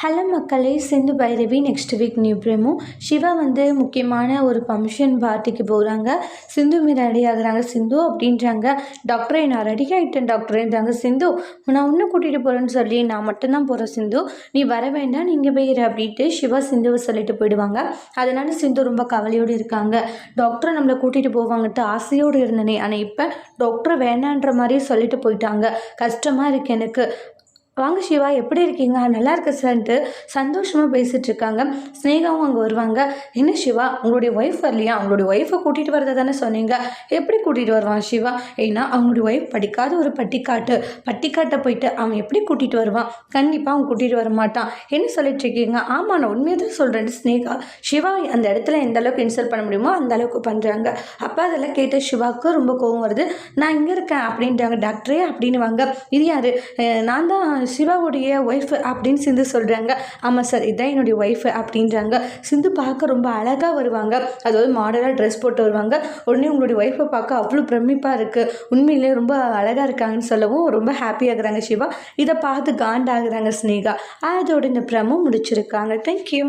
Hello மக்களே Sindhu Bhairavi next week new promo. Siva வந்து முக்கியமான ஒரு ஃபங்க்ஷன் பார்ட்டிக்கு போகிறாங்க சிந்து மீது ரெடி ஆகுறாங்க. சிந்து அப்படின்றாங்க. டாக்டரை நான் ரெடி ஆகிட்டேன் டாக்டர்ன்றாங்க சிந்து நான் இன்னும் கூட்டிகிட்டு போகிறேன்னு சொல்லி நான் மட்டும்தான் போகிறேன் சிந்து. நீ வர வேண்டாம் நீங்கள் போயிரு அப்படின்ட்டு சிவா சிந்துவை சொல்லிட்டு போயிடுவாங்க. அதனால சிந்து ரொம்ப கவலையோடு இருக்காங்க. டாக்டரை நம்மளை கூட்டிகிட்டு போவாங்கன்ட்டு ஆசையோடு இருந்தனே. ஆனால் இப்போ டாக்டர் வேணான்ற மாதிரி சொல்லிட்டு போயிட்டாங்க. கஷ்டமாக இருக்குது எனக்கு. வாங்க சிவா எப்படி இருக்கீங்க? நல்லா இருக்கு சார்ன்ட்டு சந்தோஷமாக பேசிகிட்டு இருக்காங்க ஸ்னேகாவும் அங்கே வருவாங்க. என்ன சிவா உங்களுடைய ஒய்ஃப் வரலையா? அவங்களுடைய ஒய்ஃபை கூட்டிகிட்டு வரதை தானே சொன்னீங்க? எப்படி கூட்டிகிட்டு வருவான் சிவா? ஏன்னா அவங்களுடைய ஒய்ஃப் படிக்காத ஒரு பட்டிக்காட்டு. பட்டிக்காட்டை போயிட்டு அவன் எப்படி கூட்டிகிட்டு வருவான்? கண்டிப்பாக அவன் கூட்டிகிட்டு வர மாட்டான். என்ன சொல்லிட்டு இருக்கீங்க ஆமாம் நான் உண்மையாக தான் சொல்கிறேன் ஸ்னேகா சிவா அந்த இடத்துல எந்த அளவுக்கு இன்சல்ட் பண்ண முடியுமோ அந்த அளவுக்கு பண்ணுறாங்க அப்போ அதெல்லாம் கேட்ட சிவாவுக்கு ரொம்ப கோவம் வருது. நான் இங்கே இருக்கேன் அப்படின்றாங்க. டாக்டரே அப்படின்னு வாங்க இது யார்? நான் தான் சிவாவுடைய ஒய்ஃப் அப்படின்னு சிந்து சொல்கிறாங்க ஆமாம் சார் இதுதான் என்னுடைய ஒய்ஃபு அப்படின்றாங்க. சிந்து பார்க்க ரொம்ப அழகாக வருவாங்க. அதாவது மாடலாக ட்ரெஸ் போட்டு வருவாங்க. உடனே உங்களுடைய ஒய்ஃபை பார்க்க அவ்வளோ பிரமிப்பாக இருக்குது உண்மையிலே ரொம்ப அழகாக இருக்காங்கன்னு சொல்லவும் ரொம்ப ஹாப்பியாகிறாங்க சிவா. இதை பார்த்து காண்டாகிறாங்க ஸ்னேகா அதோட இந்த பிரமும் முடிச்சிருக்காங்க. தேங்க்யூ